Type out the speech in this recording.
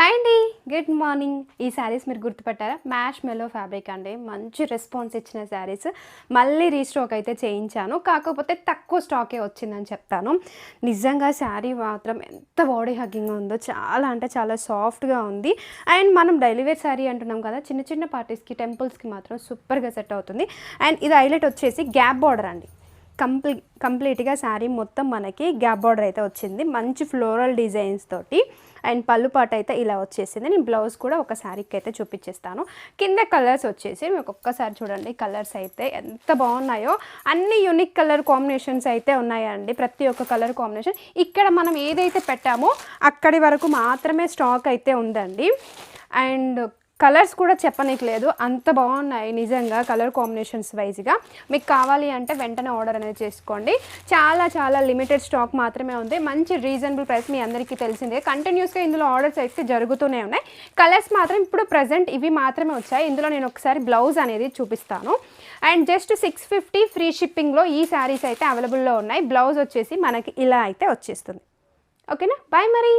Hi అండి. Good morning ఈ శారీస్ మీరు గుర్తుపట్టారా? మ్యాష్ మెలో ఫ్యాబ్రిక్ అండి. మంచి రెస్పాన్స్ ఇచ్చిన శారీస్ మళ్ళీ రీస్టాక్ అయితే చేయించాను. కాకపోతే తక్కువ స్టాకే వచ్చిందని చెప్తాను. నిజంగా శారీ మాత్రం ఎంత బాడీ హగ్గింగ్ ఉందో చాలా అంటే చాలా సాఫ్ట్గా ఉంది. అండ్ మనం డైలీ వేర్ శారీ అంటున్నాం కదా చిన్న చిన్న పార్టీస్కి టెంపుల్స్కి మాత్రం సూపర్గా సెట్ అవుతుంది. అండ్ ఇది హైలైట్ వచ్చేసి గ్యాప్ బార్డర్ అండి. కంప్లీ కంప్లీట్గా శారీ మొత్తం మనకి గ్యాప్ బార్డర్ అయితే వచ్చింది. మంచి ఫ్లోరల్ డిజైన్స్ తోటి. అండ్ పళ్ళు పాట అయితే ఇలా వచ్చేసింది. నేను బ్లౌజ్ కూడా ఒక శారీకి అయితే చూపించేస్తాను కింద కలర్స్ వచ్చేసి మీకు ఒక్కసారి చూడండి కలర్స్ అయితే ఎంత బాగున్నాయో. అన్ని యూనిక్ కలర్ కాంబినేషన్స్ అయితే ఉన్నాయండి. ప్రతి ఒక్క కలర్ కాంబినేషన్. ఇక్కడ మనం ఏదైతే పెట్టామో అక్కడి వరకు మాత్రమే స్టాక్ అయితే ఉందండి. అండ్ కలర్స్ కూడా చెప్పనీయట్లేదు. అంత బాగున్నాయి నిజంగా కలర్ కాంబినేషన్స్ వైజ్గా. మీకు కావాలి అంటే వెంటనే ఆర్డర్ అనేది చేసుకోండి. చాలా చాలా లిమిటెడ్ స్టాక్ మాత్రమే ఉంది. మంచి రీజనబుల్ ప్రైస్ మీ అందరికీ తెలిసిందే. కంటిన్యూస్గా ఇందులో ఆర్డర్స్ అయితే జరుగుతూనే ఉన్నాయి. కలర్స్ మాత్రం ఇప్పుడు ప్రజెంట్ ఇవి మాత్రమే వచ్చాయి. ఇందులో నేను ఒకసారి బ్లౌజ్ అనేది చూపిస్తాను. And just six fifty free షిప్పింగ్లో ఈ శారీస్ అయితే అవైలబుల్లో ఉన్నాయి. బ్లౌజ్ వచ్చేసి మనకి ఇలా అయితే వచ్చేస్తుంది. ఓకేనా? బాయ్ మరి.